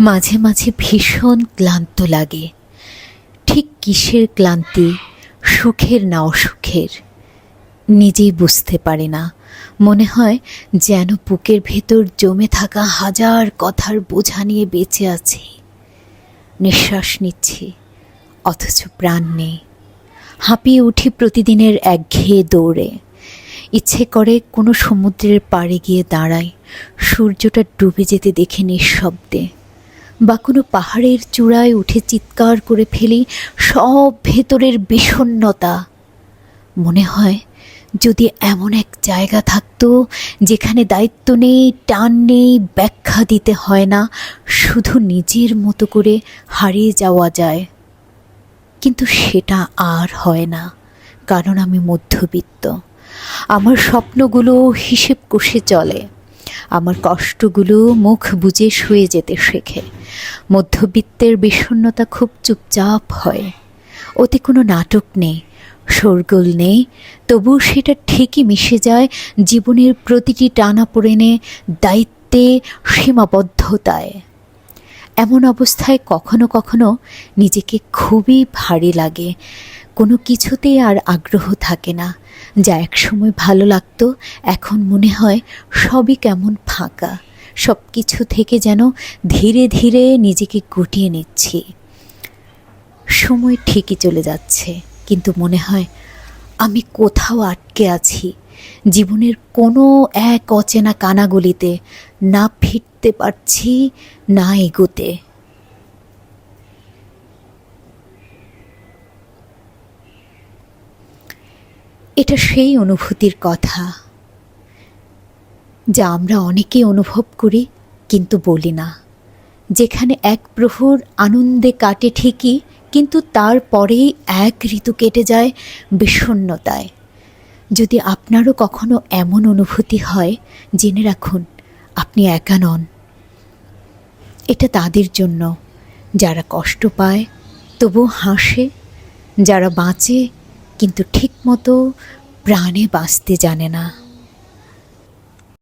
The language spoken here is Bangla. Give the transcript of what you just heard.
মাঝে মাঝে ভীষণ ক্লান্ত লাগে। ঠিক কিসের ক্লান্তি? সুখের না অসুখের? নিজেই বুঝতে পারে না। মনে হয় যেন বুকের ভেতর জমে থাকা হাজার কথার বোঝা নিয়ে বেঁচে আছি। নিঃশ্বাস নিচ্ছি, অথচ প্রাণ নেই। হাঁপিয়ে উঠি প্রতিদিনের একঘেয়ে দৌড়ে। ইচ্ছে করে কোনো সমুদ্রের পাড়ে গিয়ে দাঁড়াই, সূর্যটা ডুবে যেতে দেখে নিঃশব্দে। বা কোনো পাহাড়ের চূড়ায় উঠে চিৎকার করে ফেলি, সব ভেতরের বিষণ্ণতা। মনে হয় যদি এমন এক জায়গা থাকতো যেখানে দায়িত্ব নেই, টান নেই, ব্যাখ্যা দিতে হয় না, শুধু নিজের মতো করে হারিয়ে যাওয়া যায়। কিন্তু সেটা আর হয় না, কারণ আমি মধ্যবিত্ত। আমার স্বপ্নগুলো হিসেব কষে চলে। আমার কষ্টগুলো মুখ বুজে শুয়ে যেতে শেখে। মধ্যবিত্তের বিষণ্ণতা খুব চুপচাপ হয়। ওতে কোনো নাটক নেই, শোরগোল নেই তবু সেটা ঠিকই মিশে যায় জীবনের প্রতিটি টানা পড়েনে দায়িত্বে, সীমাবদ্ধতায়। এমন অবস্থায় কখনো কখনো নিজেকে খুবই ভারী লাগে। কোনো কিছুতেই আর আগ্রহ থাকে না, যা একসময় ভালো লাগতো, এখন মনে হয় সবই কেমন ফাঁকা। সব কিছু থেকে যেন ধীরে ধীরে নিজেকে গুটিয়ে নিচ্ছি। সময় ঠিকই চলে যাচ্ছে, কিন্তু মনে হয় আমি কোথাও আটকে আছি। জীবনের কোনো এক অচেনা কানাগুলিতে না ফিরতে পারছি, না এগোতে। এটা সেই অনুভূতির কথা। যা আমরা অনেকে অনুভব করি, কিন্তু বলি না। যেখানে এক প্রহর আনন্দে কাটে ঠিকই, কিন্তু তারপরেই এক ঋতু কেটে যায় বিষণ্ণতায়। যদি আপনারও কখনো এমন অনুভূতি হয়, জেনে রাখুন, আপনি একা নন। এটা তাদের জন্য। যারা কষ্ট পায় তবু হাসে। যারা বাঁচে, কিন্তু ঠিকমতো প্রাণে বাঁচতে জানে না।